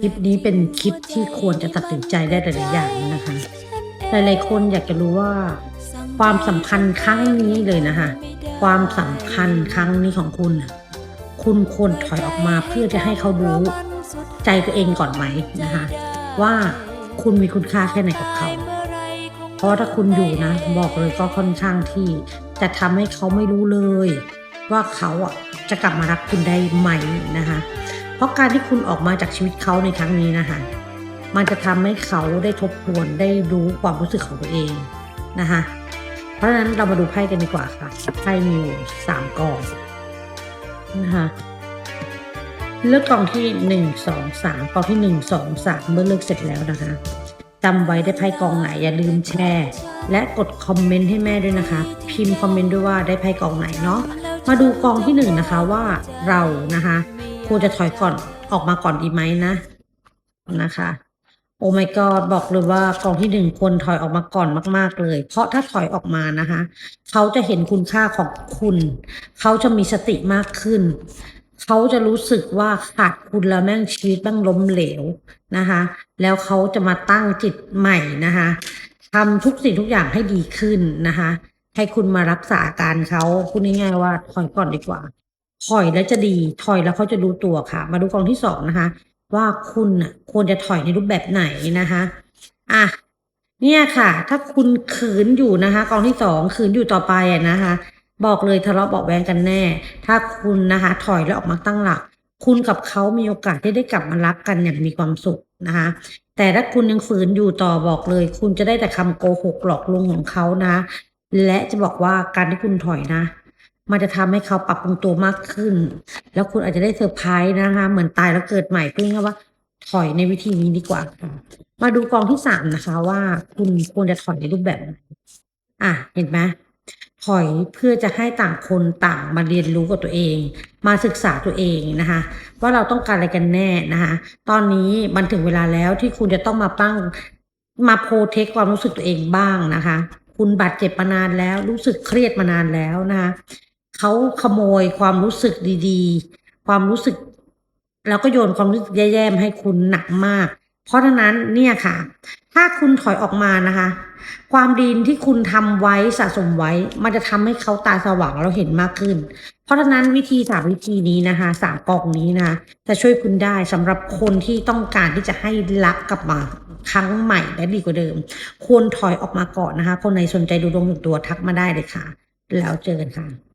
คลิปนี้เป็นคลิปที่ควรจะตัดสินใจได้หลายๆอย่างนะคะ หลายๆคนอยากจะรู้ว่า ความสัมพันธ์ครั้งนี้เลยนะคะ ความสำคัญครั้งนี้ของคุณ คุณควรถอยออกมาเพื่อจะให้เขารู้ใจตัวเองก่อนไหมนะคะ ว่าคุณมีคุณค่าแค่ไหนกับเขา เพราะถ้าคุณอยู่นะ บอกเลยก็ค่อนข้างที่จะทำให้เขาไม่รู้เลย ว่าเขาอะจะกลับมารักคุณได้ไหมนะคะ เพราะการที่คุณออกมาจากชีวิตเขาในครั้งนี้นะคะ มันจะทำให้เขาได้ทบทวนได้รู้ความรู้สึกของตัวเองนะคะ เพราะฉะนั้นเรามาดูไพ่กันดีกว่าค่ะ ไพ่มีอยู่สามกองนะคะเลือกกองที่หนึ่งสองสามกองที่หนึ่งสองสามเมื่อเลือกเสร็จแล้วนะคะจำไว้ได้ไพ่กองไหนอย่าลืมแชร์ และกดคอมเมนต์ให้แม่ด้วยนะคะ พิมพ์คอมเมนต์ด้วยว่าได้ไพ่กองไหนเนาะมาดูกองที่หนึ่งนะคะว่าเรานะคะ ควรจะถอยก่อนออกมาก่อนดีไหมนะ นะคะ โอ้ my god บอกเลยว่ากองที่หนึ่งควรถอยออกมาก่อนมาก ๆ เลย เพราะถ้าถอยออกมานะคะ เขาจะเห็นคุณค่าของคุณ เขาจะมีสติมากขึ้น เขาจะรู้สึกว่าขาดคุณแล้วแม่งชีวิตบ้างล้มเหลวนะคะ แล้วเขาจะมาตั้งจิตใหม่นะคะทำทุกสิ่งทุกอย่างให้ดีขึ้นนะคะ ให้คุณมารักษาอาการเขาพูดง่ายๆว่าถอยก่อนดีกว่า ถอยแล้วจะดีถอยแล้วเขาจะรู้ตัวค่ะ มาดูกองที่สองนะคะ ว่าคุณน่ะควรจะถอยในรูปแบบไหนนะคะอะเนี่ยค่ะ ถ้าคุณขืนอยู่นะคะ กองที่สองขืนอยู่ต่อไปอะนะคะ บอกเลยทะเลาะเบาแวงกันแน่ ถ้าคุณนะคะ ถอยแล้วออกมาตั้งหลัก คุณกับเขามีโอกาสที่ได้กลับมารักกันอย่างมีความสุขนะคะ แต่ถ้าคุณยังฝืนอยู่ต่อบอกเลย คุณจะได้แต่คำโกหกหลอกลวงของเขานะ และจะบอกว่าการที่คุณถอยนะ มันจะทำให้เขาปรับปรุงตัวมากขึ้น แล้วคุณอาจจะได้เซอร์ไพรส์นะคะ เหมือนตายแล้วเกิดใหม่เพื่อว่า ถอยในวิธีนี้ดีกว่า มาดูกองที่สามนะคะ ว่าคุณควรจะถอยในรูปแบบไหนอะเห็นไหมถอยเพื่อจะให้ต่างคนต่างมาเรียนรู้กับตัวเอง มาศึกษาตัวเองนะคะ ว่าเราต้องการอะไรกันแน่นะคะ ตอนนี้มันถึงเวลาแล้วที่คุณจะต้องมาปั้งมาโปรเทคความรู้สึกตัวเองบ้างนะคะ คุณบาดเจ็บมานานแล้ว รู้สึกเครียดมานานแล้วนะคะ เขาขโมยความรู้สึกดีๆ ความรู้สึก แล้วก็โยนความรู้สึกแย่ๆให้คุณหนักมาก เพราะฉะนั้นเนี่ยค่ะ ถ้าคุณถอยออกมานะคะ ความดีที่คุณทำไว้สะสมไว้ มันจะทำให้เขาตาสว่างแล้วเห็นมากขึ้น เพราะฉะนั้นวิธีสามวิธีนี้นะคะสามกองนี้นะคะจะช่วยคุณได้สำหรับคนที่ต้องการที่จะให้รักกลับมาครั้งใหม่และดีกว่าเดิม ควรถอยออกมาก่อนนะคะ คนไหนสนใจดูดวงส่วนตัวทักมาได้เลยค่ะ แล้วเจอกันค่ะ